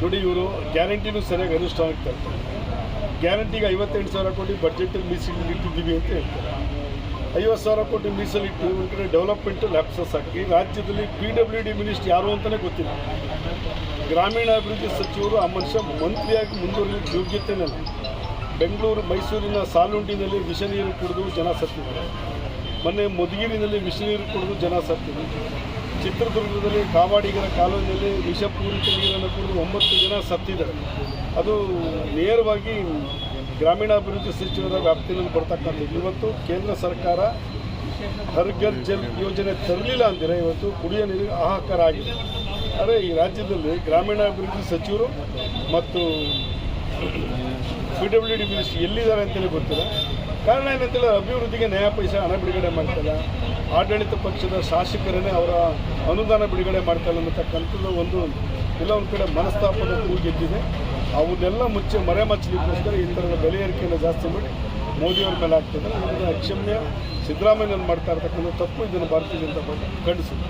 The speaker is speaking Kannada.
ನೋಡಿ ಇವರು ಗ್ಯಾರಂಟಿನೂ ಸರಿಯಾಗಿ ಅನುಷ್ಠಾನಕ್ಕೆ ತರ್ತಾರೆ ಗ್ಯಾರಂಟಿಗೆ ಐವತ್ತೆಂಟು ಸಾವಿರ ಕೋಟಿ ಬಜೆಟಲ್ಲಿ ಮೀಸಲು ಇಟ್ಟಿದ್ದೀವಿ ಅಂತ ಹೇಳ್ತಾರೆ. ಐವತ್ತು ಸಾವಿರ ಕೋಟಿ ಮೀಸಲಿಟ್ಟು ಕಡೆ ಡೆವಲಪ್ಮೆಂಟ್ ಲ್ಯಾಪ್ಸಸ್ ಹಾಕಿ ರಾಜ್ಯದಲ್ಲಿ ಪಿ ಡಬ್ಲ್ಯೂ ಡಿ ಮಿನಿಸ್ಟರ್ ಯಾರು ಅಂತಲೇ ಗೊತ್ತಿಲ್ಲ. ಗ್ರಾಮೀಣಾಭಿವೃದ್ಧಿ ಸಚಿವರು ಆ ಮನುಷ್ಯ ಮಂತ್ರಿಯಾಗಿ ಮುಂದುವರಿಲಿಕ್ಕೆ ಯೋಗ್ಯತೆನೇ ಇಲ್ಲ. ಬೆಂಗಳೂರು, ಮೈಸೂರಿನ ಸಾಲುಂಡಿನಲ್ಲಿ ವಿಷ ನೀರು ಕುಡಿದು ಜನ ಸತ್ತಿದ್ದಾರೆ. ಮೊನ್ನೆ ಮಧುಗಿರಿನಲ್ಲಿ ವಿಷ ನೀರು ಕುಡಿದು ಜನ ಸತ್ತಿದ್ದಾರೆ. ಚಿತ್ರದುರ್ಗದಲ್ಲಿ ಕಾವಾಡಿಗರ ಕಾಲೋನಿಯಲ್ಲಿ ವಿಷಪೂರಿತ ನೀರನ್ನು ಕುಡಿದು ಒಂಬತ್ತು ಜನ ಸತ್ತಿದ್ದಾರೆ. ಅದು ನೇರವಾಗಿ ಗ್ರಾಮೀಣಾಭಿವೃದ್ಧಿ ಸಚಿವರ ವ್ಯಾಪ್ತಿಯಲ್ಲಿ ಬರ್ತಕ್ಕಂಥದ್ದು. ಇವತ್ತು ಕೇಂದ್ರ ಸರ್ಕಾರ ಹರ್ ಘರ್ ಜಲ್ ಯೋಜನೆ ತರಲಿಲ್ಲ ಅಂದರೆ ಇವತ್ತು ಕುಡಿಯ ನೀರಿಗೆ ಆಹಾಕಾರ ಆಗಿದೆ. ಆದರೆ ಈ ರಾಜ್ಯದಲ್ಲಿ ಗ್ರಾಮೀಣಾಭಿವೃದ್ಧಿ ಸಚಿವರು ಮತ್ತು ಪಿ ಡಬ್ಲ್ಯೂ ಡಿ ಮಿನಿಸ್ಟರ್ ಎಲ್ಲಿದ್ದಾರೆ ಅಂತೇಳಿ ಗೊತ್ತಿಲ್ಲ. ಕಾರಣ ಏನಂತೇಳಿ ಅಭಿವೃದ್ಧಿಗೆ ನ್ಯಾಯ ಪೈಸೆ ಹಣ ಬಿಡುಗಡೆ ಮಾಡ್ತಾಯಿಲ್ಲ ಆಡಳಿತ ಪಕ್ಷದ ಶಾಸಕರನ್ನೇ ಅವರ ಅನುದಾನ ಬಿಡುಗಡೆ ಮಾಡ್ತಾಯಿಲ್ಲ ಅನ್ನತಕ್ಕಂಥದ್ದು ಒಂದು ಎಲ್ಲ ಒಂದು ಕಡೆ ಮನಸ್ತಾಪದ ಕೂಗೆದ್ದಿದೆ ಅವನ್ನೆಲ್ಲ ಮುಚ್ಚಿ ಮರೆ ಮಚ್ಚಲಿಕ್ಕೋಸ್ಕರ ಈ ಥರದ ಬೆಲೆ ಏರಿಕೆಯನ್ನು ಜಾಸ್ತಿ ಮಾಡಿ ಮೋದಿಯವ್ರ ಮೇಲೆ ಆಗ್ತದೆ ಅದರಿಂದ ಅಕ್ಷಮ್ಯ ಸಿದ್ದರಾಮಯ್ಯನ ಮಾಡ್ತಾ ಇರ್ತಕ್ಕಂಥ ತಪ್ಪು ಇದನ್ನು ಭಾರತೀಯ ಜನತಾ ಪಾರ್ಟಿ ಖಂಡಿಸಿದೆ.